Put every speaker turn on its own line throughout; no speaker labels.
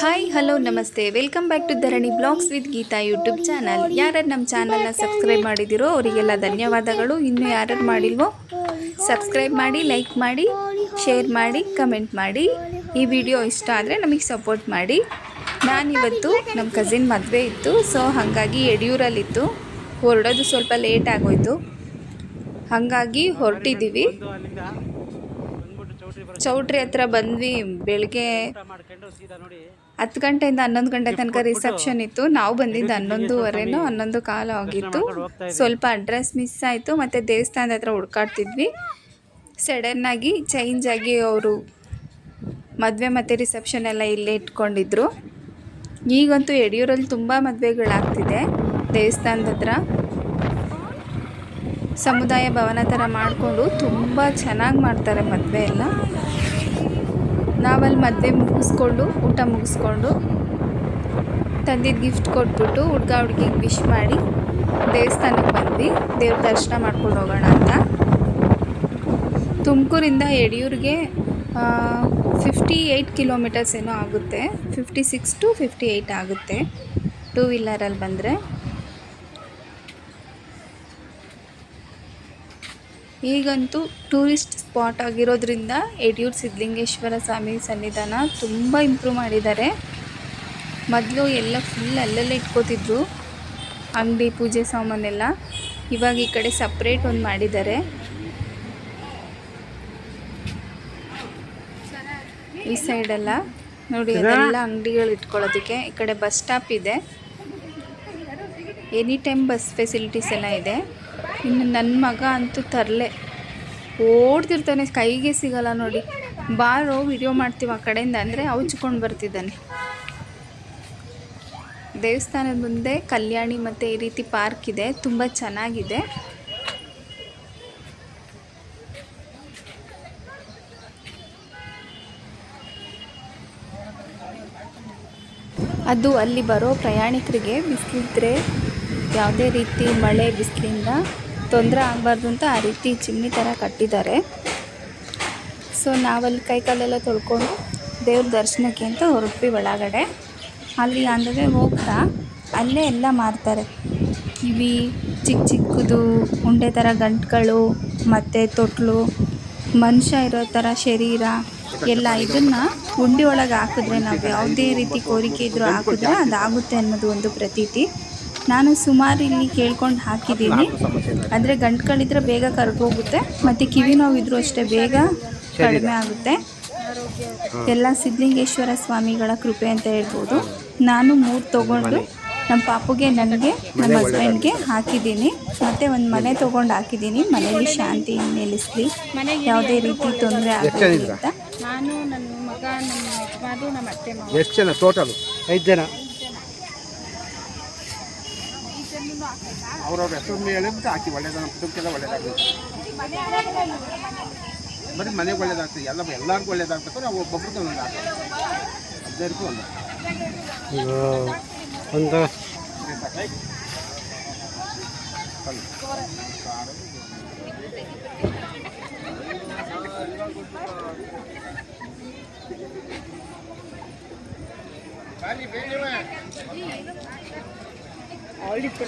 Hi hello ನಮಸ್ತೆ welcome back to Dharani vlogs with Geetha YouTube channel ಯಾರು ನಮ್ಮ ಚಾನಲ್ನ ಸಬ್ಸ್ಕ್ರೈಬ್ ಮಾಡಿದಿರೋ ಅವರಿಗೆಲ್ಲ ಧನ್ಯವಾದಗಳು ಇನ್ನೂ ಯಾರು ಮಾಡಿಲ್ವೋ ಸಬ್ಸ್ಕ್ರೈಬ್ ಮಾಡಿ ಲೈಕ್ ಮಾಡಿ ಶೇರ್ ಮಾಡಿ ಕಮೆಂಟ್ ಮಾಡಿ ಈ ವಿಡಿಯೋ ಇಷ್ಟ ಆದರೆ ನಮಗೆ ಸಪೋರ್ಟ್ ಮಾಡಿ ನಾನಿವತ್ತು ನಮ್ಮ ಕಸಿನ್ ಮದುವೆ ಇತ್ತು. ಸೊ ಹಾಗಾಗಿ ಯಡಿಯೂರಲ್ಲಿತ್ತು. ಹೊರಡೋದು ಸ್ವಲ್ಪ ಲೇಟ್ ಆಗೋಯ್ತು. ಹಾಗಾಗಿ ಹೊರಟಿದ್ದೀವಿ ಚೌಟ್ರಿ ಹತ್ರ ಬಂದ್ವಿ ಬೆಳಗ್ಗೆ ಹತ್ತು ಗಂಟೆಯಿಂದ ಹನ್ನೊಂದು ಗಂಟೆ ತನಕ ರಿಸೆಪ್ಷನ್ ಇತ್ತು. ನಾವು ಬಂದಿದ್ದು ಹನ್ನೊಂದುವರೆನೂ ಹನ್ನೊಂದು ಕಾಲ ಆಗಿತ್ತು. ಸ್ವಲ್ಪ ಅಡ್ರೆಸ್ ಮಿಸ್ ಆಯಿತು. ಮತ್ತು ದೇವಸ್ಥಾನದ ಹತ್ರ ಹುಡ್ಕಾಡ್ತಿದ್ವಿ. ಸಡನ್ನಾಗಿ ಚೇಂಜ್ ಆಗಿ ಅವರು ಮದುವೆ ಮತ್ತು ರಿಸೆಪ್ಷನ್ ಎಲ್ಲ ಇಲ್ಲೇ ಇಟ್ಕೊಂಡಿದ್ರು. ಈಗಂತೂ ಯಡಿಯೂರಲ್ಲಿ ತುಂಬ ಮದುವೆಗಳಾಗ್ತಿದೆ ದೇವಸ್ಥಾನದ ಹತ್ರ. ಸಮುದಾಯ ಭವನ ಥರ ಮಾಡಿಕೊಂಡು ತುಂಬ ಚೆನ್ನಾಗಿ ಮಾಡ್ತಾರೆ ಮದುವೆ ಎಲ್ಲ. ನಾವಲ್ಲಿ ಮದುವೆ ಮುಗಿಸ್ಕೊಂಡು, ಊಟ ಮುಗಿಸ್ಕೊಂಡು ತಂದಿದ್ದ ಗಿಫ್ಟ್ ಕೊಟ್ಬಿಟ್ಟು ಹುಡ್ಗ ಹುಡ್ಗಿಗೆ ವಿಶ್ ಮಾಡಿ ದೇವಸ್ಥಾನಕ್ಕೆ ಬಂದ್ವಿ. ದೇವ್ರ ದರ್ಶನ ಮಾಡ್ಕೊಂಡು ಹೋಗೋಣ ಅಂತ. ತುಮಕೂರಿಂದ ಯಡಿಯೂರಿಗೆ ಫಿಫ್ಟಿ ಏಯ್ಟ್ ಕಿಲೋಮೀಟರ್ಸ್ ಏನೋ ಆಗುತ್ತೆ. Fifty six to fifty eight ಆಗುತ್ತೆ ಟೂ ವೀಲರಲ್ಲಿ ಬಂದರೆ. ಈಗಂತೂ ಟೂರಿಸ್ಟ್ ಸ್ಪಾಟ್ ಆಗಿರೋದ್ರಿಂದ ಯಡಿಯೂರು ಸಿದ್ಧಲಿಂಗೇಶ್ವರ ಸ್ವಾಮಿ ಸನ್ನಿಧಾನ ತುಂಬ ಇಂಪ್ರೂವ್ ಮಾಡಿದ್ದಾರೆ. ಮೊದಲು ಎಲ್ಲ ಫುಲ್ ಅಲ್ಲಲ್ಲೇ ಇಟ್ಕೋತಿದ್ರು ಅಂಗಡಿ ಪೂಜೆ ಸಾಮಾನೆಲ್ಲ. ಇವಾಗ ಈ ಕಡೆ ಸಪ್ರೇಟ್ ಒಂದು ಮಾಡಿದ್ದಾರೆ. ಈ ಸೈಡೆಲ್ಲ ನೋಡಿ ಅದೆಲ್ಲ ಅಂಗಡಿಗಳು ಇಟ್ಕೊಳ್ಳೋದಕ್ಕೆ. ಈ ಕಡೆ ಬಸ್ ಸ್ಟಾಪ್ ಇದೆ. ಎನಿ ಟೈಮ್ ಬಸ್ ಫೆಸಿಲಿಟೀಸ್ ಎಲ್ಲ ಇದೆ. ಇನ್ನು ನನ್ನ ಮಗ ಅಂತೂ ತರಲೆ. ಓಡ್ತಿರ್ತಾನೆ, ಕೈಗೆ ಸಿಗಲ್ಲ ನೋಡಿ. ಬಾರೋ ವಿಡಿಯೋ ಮಾಡ್ತೀವಿ ಆ ಕಡೆಯಿಂದ ಅಂದರೆ ಅವಚ್ಕೊಂಡು ಬರ್ತಿದ್ದಾನೆ. ದೇವಸ್ಥಾನದ ಮುಂದೆ ಕಲ್ಯಾಣಿ ಮತ್ತು ಈ ರೀತಿ ಪಾರ್ಕ್ ಇದೆ, ತುಂಬ ಚೆನ್ನಾಗಿದೆ. ಅದು ಅಲ್ಲಿ ಬರೋ ಪ್ರಯಾಣಿಕರಿಗೆ ಬಿಸಿಲಿದ್ರೆ ಯಾವುದೇ ರೀತಿ ಮಳೆ, ಬಿಸಿಲಿಂದ ತೊಂದರೆ ಆಗಬಾರ್ದು ಅಂತ ಆ ರೀತಿ ಚಿಮ್ನಿ ಥರ ಕಟ್ಟಿದ್ದಾರೆ. ಸೊ ನಾವಲ್ಲಿ ಕೈಕಾಲೆಲ್ಲ ತೊಳ್ಕೊಂಡು ದೇವ್ರ ದರ್ಶನಕ್ಕೆ ಅಂತ ಹೊರಟ್ವಿ ಒಳಗಡೆ. ಅಲ್ಲಿ ಅಂದರೆ ಹೋಗ್ತಾ ಅಲ್ಲೇ ಎಲ್ಲ ಮಾರ್ತಾರೆ ಕಿವಿ, ಚಿಕ್ಕ ಚಿಕ್ಕದು, ಉಂಡೆ ಥರ ಗಂಟುಗಳು, ಮತ್ತು ತೊಟ್ಲು, ಮನುಷ್ಯ ಇರೋ ಥರ ಶರೀರ ಎಲ್ಲ ಇದನ್ನು ಉಂಡೆ ಒಳಗೆ ಹಾಕಿದ್ರೆ ನಾವು ಯಾವುದೇ ರೀತಿ ಕೋರಿಕೆ ಇದ್ದರೂ ಹಾಕಿದ್ರೆ ಅದಾಗುತ್ತೆ ಅನ್ನೋದು ಒಂದು ಪ್ರತೀತಿ. ನಾನು ಸುಮಾರು ಇಲ್ಲಿ ಕೇಳ್ಕೊಂಡು ಹಾಕಿದ್ದೀನಿ. ಅಂದರೆ ಗಂಟುಗಳಿದ್ರೆ ಬೇಗ ಕರ್ಗೋಗುತ್ತೆ ಮತ್ತು ಕಿವಿ ನೋವಿದ್ರು ಅಷ್ಟೇ ಬೇಗ ಕಡಿಮೆ ಆಗುತ್ತೆ. ಎಲ್ಲ ಸಿದ್ಧಲಿಂಗೇಶ್ವರ ಸ್ವಾಮಿಗಳ ಕೃಪೆ ಅಂತ ಹೇಳ್ಬೋದು. ನಾನು ಮೂರು ತೊಗೊಂಡು ನಮ್ಮ ಪಾಪುಗೆ ನನಗೆ ನಮ್ಮ ಹಸ್ಬೆಂಡ್ಗೆ ಹಾಕಿದ್ದೀನಿ. ಮತ್ತು ಒಂದು ಮನೆ ತೊಗೊಂಡು ಹಾಕಿದ್ದೀನಿ. ಮನೆಯಲ್ಲಿ ಶಾಂತಿ ನೆಲೆಸಲಿ. ಯಾವುದೇ ರೀತಿ ತೊಂದರೆ ಆಗಲಿ ಅಂತ.
ನಾನು ನನ್ನ ಮಗ ನಮ್ಮ ನಮ್ಮ ಅತ್ತೆ ಮಾವ.
ಎಷ್ಟು ಜನ? ಟೋಟಲ್ ಐದು ಜನ? ಅವ್ರವ್ರ ಹೆಸರು ಹೇಳಿದ್ರೆ ಹಾಕಿ ಒಳ್ಳೇದ ಕುಟುಂಬಕ್ಕೆಲ್ಲ ಒಳ್ಳೇದಾಗುತ್ತೆ ಬರೀ ಮನೆಗೆ ಒಳ್ಳೇದಾಗ್ತದೆ ಎಲ್ಲ ಎಲ್ಲರಿಗೂ ಒಳ್ಳೇದಾಗ್ಬೇಕು ನಾವು ಒಬ್ಬೊಬ್ರಿಗೆ ಒಂದೊಂದು ಆಗ್ತದೆ ಹದಿನೈದಕ್ಕೂ ಒಂದು
ಒಂದು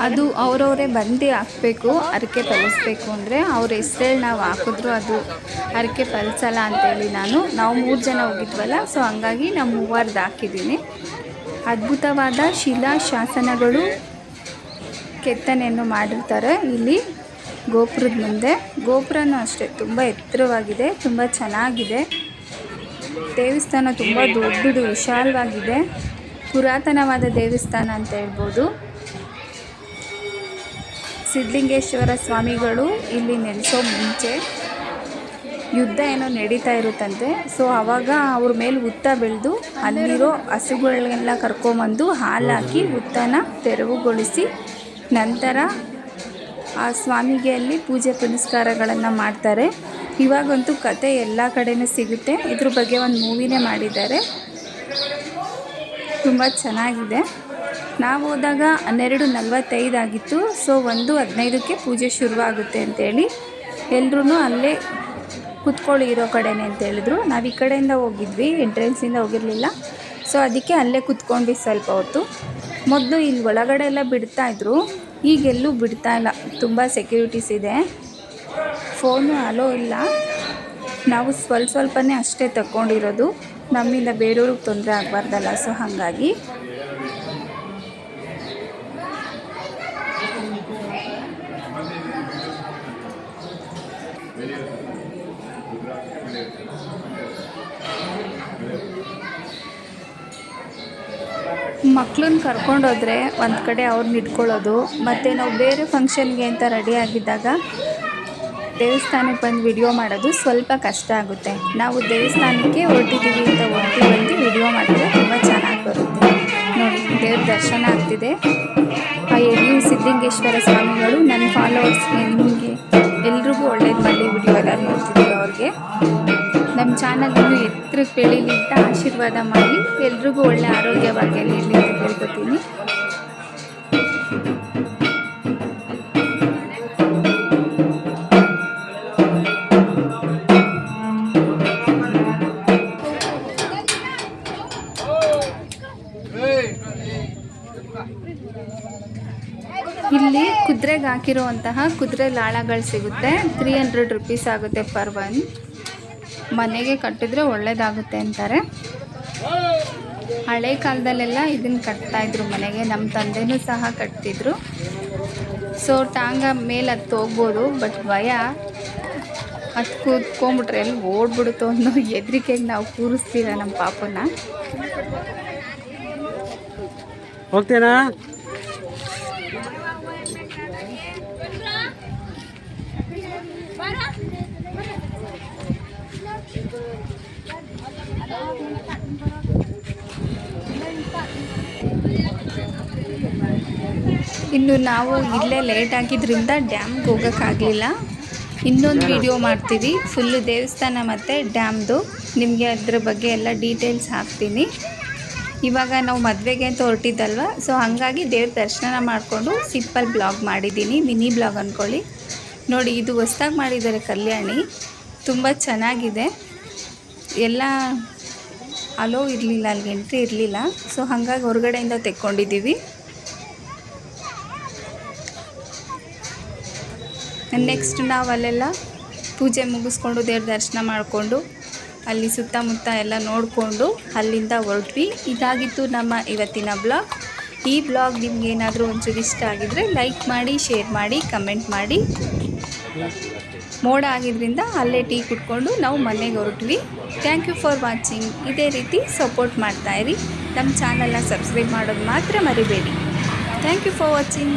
ಅದು ಅವರವರೇ ಬಂದು ಹಾಕಬೇಕು ಅರಕೆ ಪಲಿಸ್ಬೇಕು ಅಂದರೆ ಅವ್ರ ಹೆಸ್ರೇಳಿ ನಾವು ಹಾಕಿದ್ರು ಅದು ಅರಕೆ ಪಲಿಸಲ್ಲ ಅಂತೇಳಿ ನಾನು. ನಾವು ಮೂರು ಜನ ಹೋಗಿದ್ವಲ್ಲ ಸೊ ಹಂಗಾಗಿ ನಾವು ಮೂವರ್ದು ಹಾಕಿದ್ದೀನಿ ಅದ್ಭುತವಾದ ಶಿಲಾ ಶಾಸನಗಳು ಕೆತ್ತನೆಯನ್ನು ಮಾಡಿರ್ತಾರೆ ಇಲ್ಲಿ ಗೋಪುರದ ಮುಂದೆ. ಗೋಪುರನೂ ಅಷ್ಟೇ, ತುಂಬ ಎತ್ತರವಾಗಿದೆ, ತುಂಬ ಚೆನ್ನಾಗಿದೆ. ದೇವಸ್ಥಾನ ತುಂಬ ದೊಡ್ಡದು, ವಿಶಾಲವಾಗಿದೆ. ಪುರಾತನವಾದ ದೇವಸ್ಥಾನ ಅಂತ ಹೇಳ್ಬೋದು. ಸಿದ್ಧಲಿಂಗೇಶ್ವರ ಸ್ವಾಮಿಗಳು ಇಲ್ಲಿ ನೆಲೆಸೋ ಮುಂಚೆ ಯುದ್ಧ ಏನೋ ನಡೀತಾ ಇರುತ್ತಂತೆ. ಸೊ ಆವಾಗ ಅವ್ರ ಮೇಲೆ ಹುತ್ತ ಬೆಳೆದು ಅಲ್ಲಿರೋ ಹಸುಗಳನ್ನೆಲ್ಲ ಕರ್ಕೊಂಬಂದು ಹಾಲಾಕಿ ಹುತ್ತನ ತೆರವುಗೊಳಿಸಿ ನಂತರ ಆ ಸ್ವಾಮಿಗೆ ಅಲ್ಲಿ ಪೂಜೆ ಪುನಸ್ಕಾರಗಳನ್ನು ಮಾಡ್ತಾರೆ. ಇವಾಗಂತೂ ಕತೆ ಎಲ್ಲ ಕಡೆನೂ ಸಿಗುತ್ತೆ. ಇದ್ರ ಬಗ್ಗೆ ಒಂದು ಮೂವಿನೇ ಮಾಡಿದ್ದಾರೆ. ತುಂಬ ಚೆನ್ನಾಗಿದೆ. ನಾವು ಹೋದಾಗ ಹನ್ನೆರಡು ನಲ್ವತ್ತೈದು ಆಗಿತ್ತು. ಸೊ ಒಂದು ಹದಿನೈದಕ್ಕೆ ಪೂಜೆ ಶುರುವಾಗುತ್ತೆ ಅಂತೇಳಿ ಎಲ್ಲರೂ ಅಲ್ಲೇ ಕುತ್ಕೊಳ್ಳಿ ಇರೋ ಕಡೆನೇ ಅಂತ ಹೇಳಿದ್ರು. ನಾವು ಈ ಕಡೆಯಿಂದ ಹೋಗಿದ್ವಿ ಎಂಟ್ರೆನ್ಸಿಂದ ಹೋಗಿರಲಿಲ್ಲ. ಸೊ ಅದಕ್ಕೆ ಅಲ್ಲೇ ಕುತ್ಕೊಂಡ್ವಿ ಸ್ವಲ್ಪ ಹೊತ್ತು. ಮೊದಲು ಇಲ್ಲಿ ಒಳಗಡೆ ಎಲ್ಲ ಬಿಡ್ತಾಯಿದ್ರು ಈಗೆಲ್ಲೂ ಬಿಡ್ತಾ ಇಲ್ಲ. ತುಂಬ ಸೆಕ್ಯೂರಿಟೀಸ್ ಇದೆ. ಫೋನು ಅಲೋ ಇಲ್ಲ. ನಾವು ಸ್ವಲ್ಪ ಸ್ವಲ್ಪನೇ ಅಷ್ಟೇ ತಗೊಂಡಿರೋದು ನಮ್ಮಿಂದ ಬೇರೆಯವ್ರಿಗೆ ತೊಂದರೆ ಆಗಬಾರ್ದಲ್ಲ. ಸೊ ಹಾಗಾಗಿ ಮಕ್ಳನ್ನ ಕರ್ಕೊಂಡೋದ್ರೆ ಒಂದು ಕಡೆ ಅವ್ರನ್ನ ಇಟ್ಕೊಳ್ಳೋದು, ಮತ್ತು ನಾವು ಬೇರೆ ಫಂಕ್ಷನ್ಗೆ ಅಂತ ರೆಡಿ ಆಗಿದ್ದಾಗ ದೇವಸ್ಥಾನಕ್ಕೆ ಬಂದು ವಿಡಿಯೋ ಮಾಡೋದು ಸ್ವಲ್ಪ ಕಷ್ಟ ಆಗುತ್ತೆ. ನಾವು ದೇವಸ್ಥಾನಕ್ಕೆ ಹೊರಟಿದ್ದೀವಿ ಅಂತ ಹೊರಟಿ ಬಂದು ವಿಡಿಯೋ ಮಾಡಿದ್ರೆ ತುಂಬ ಚೆನ್ನಾಗಿ ಬರುತ್ತೆ. ನೋಡಿ, ದೇವ್ರ ದರ್ಶನ ಆಗ್ತಿದೆ. ಆ ಎಲ್ಲಿ ಸಿದ್ಧಲಿಂಗೇಶ್ವರ ಸ್ವಾಮಿಗಳು ನನ್ನ ಫಾಲೋವರ್ಸ್ಗೆ ನಿಮಗೆ ಎಲ್ರಿಗೂ ಒಳ್ಳೇದು ಮಾಡಲಿ ವಿಡಿಯೋ ಎಲ್ಲ ನೋಡ್ತಿದ್ದೀವಿ ಅವ್ರಿಗೆ. ನಮ್ಮ ಚಾನಲ್ ಇನ್ನೂ ಎತ್ತರಕ್ಕೆ ಬೆಳೀಲಿ ಅಂತ ಆಶೀರ್ವಾದ ಮಾಡಿ, ಎಲ್ರಿಗೂ ಒಳ್ಳೆ ಆರೋಗ್ಯವಾಗಿ ಅಂತ ಕೇಳ್ಕೊತೀನಿ ಕುದುರೆಗೆ ಹಾಕಿರುವಂತಹ ಕುದುರೆ ಲಾಳಗಳು ಸಿಗುತ್ತೆ. ತ್ರೀ ಹಂಡ್ರೆಡ್ ರುಪೀಸ್ ಆಗುತ್ತೆ ಪರ್ ಒನ್ ಮನೆಗೆ ಕಟ್ಟಿದ್ರೆ ಒಳ್ಳೇದಾಗುತ್ತೆ ಅಂತಾರೆ. ಹಳೆ ಕಾಲದಲ್ಲೆಲ್ಲ ಇದನ್ನು ಕಟ್ತಾಯಿದ್ರು ಮನೆಗೆ. ನಮ್ಮ ತಂದೆನೂ ಸಹ ಕಟ್ತಿದ್ರು. ಸೊ ಟಾಂಗ ಮೇಲೆ ಹತ್ತು ಹೋಗ್ಬೋದು ಬಟ್ ಭಯ. ಅದು ಕೂತ್ಕೊಂಬಿಟ್ರೆ ಎಲ್ಲಿ ಓಡ್ಬಿಡುತ್ತೋ ಅನ್ನೋ ಹೆದ್ರಿಕೆಗೆ ನಾವು ಕೂರಿಸ್ತೀರ ನಮ್ಮ ಪಾಪನ?
ಹೋಗ್ತೇನಾ?
ಇನ್ನು ನಾವು ಇಲ್ಲೇ ಲೇಟ್ ಆಗಿದ್ದರಿಂದ ಡ್ಯಾಮ್ಗೆ ಹೋಗೋಕ್ಕಾಗಲಿಲ್ಲ. ಇನ್ನೊಂದು ವಿಡಿಯೋ ಮಾಡ್ತೀವಿ. ಫುಲ್ಲು ದೇವಸ್ಥಾನ ಮತ್ತು ಡ್ಯಾಮ್ದು ನಿಮಗೆ ಅದ್ರ ಬಗ್ಗೆ ಎಲ್ಲ ಡೀಟೇಲ್ಸ್ ಹಾಕ್ತೀನಿ. ಇವಾಗ ನಾವು ಮದುವೆಗೆ ಅಂತ ಹೊರಟಿದ್ದಲ್ವ? ಸೊ ಹಾಗಾಗಿ ದೇವ್ರ ದರ್ಶನ ಮಾಡಿಕೊಂಡು ಸಿಂಪಲ್ ಬ್ಲಾಗ್ ಮಾಡಿದ್ದೀನಿ. ಮಿನಿ ಬ್ಲಾಗ್ ಅಂದ್ಕೊಳ್ಳಿ ನೋಡಿ, ಇದು ಹೊಸ್ದಾಗಿ ಮಾಡಿದ್ದಾರೆ ಕಲ್ಯಾಣಿ. ತುಂಬ ಚೆನ್ನಾಗಿದೆ. ಎಲ್ಲ ಅಲೋ ಇರಲಿಲ್ಲ, ಅಲ್ಲಿ ಎಂಟ್ರಿ ಇರಲಿಲ್ಲ. ಸೊ ಹಾಗಾಗಿ ಹೊರಗಡೆಯಿಂದ ತೆಕ್ಕೊಂಡಿದ್ದೀವಿ. ನೆಕ್ಸ್ಟ್ ನಾವು ಅಲ್ಲೆಲ್ಲ ಪೂಜೆ ಮುಗಿಸ್ಕೊಂಡು ದೇವ್ರ ದರ್ಶನ ಮಾಡಿಕೊಂಡು, ಅಲ್ಲಿ ಸುತ್ತಮುತ್ತ ಎಲ್ಲ ನೋಡಿಕೊಂಡು ಅಲ್ಲಿಂದ ಹೊರಟ್ವಿ. ಇದಾಗಿತ್ತು ನಮ್ಮ ಇವತ್ತಿನ ಬ್ಲಾಗ್. ಈ ಬ್ಲಾಗ್ ನಿಮ್ಗೆ ಏನಾದರೂ ಒಂಚೂರು ಇಷ್ಟ ಆಗಿದರೆ ಲೈಕ್ ಮಾಡಿ, ಶೇರ್ ಮಾಡಿ, ಕಮೆಂಟ್ ಮಾಡಿ. ಮೋಡ ಆಗಿದ್ದರಿಂದ ಅಲ್ಲೇ ಟೀ ಕುಟ್ಕೊಂಡು ನಾವು ಮನೆಗೆ ಹೊರಟ್ವಿ. ಥ್ಯಾಂಕ್ ಯು ಫಾರ್ ವಾಚಿಂಗ್ ಇದೇ ರೀತಿ ಸಪೋರ್ಟ್ ಮಾಡ್ತಾಯಿರಿ ನಮ್ಮ ಚಾನಲ್ನ ಸಬ್ಸ್ಕ್ರೈಬ್ ಮಾಡೋದು ಮಾತ್ರ ಮರಿಬೇಡಿ. Thank you for watching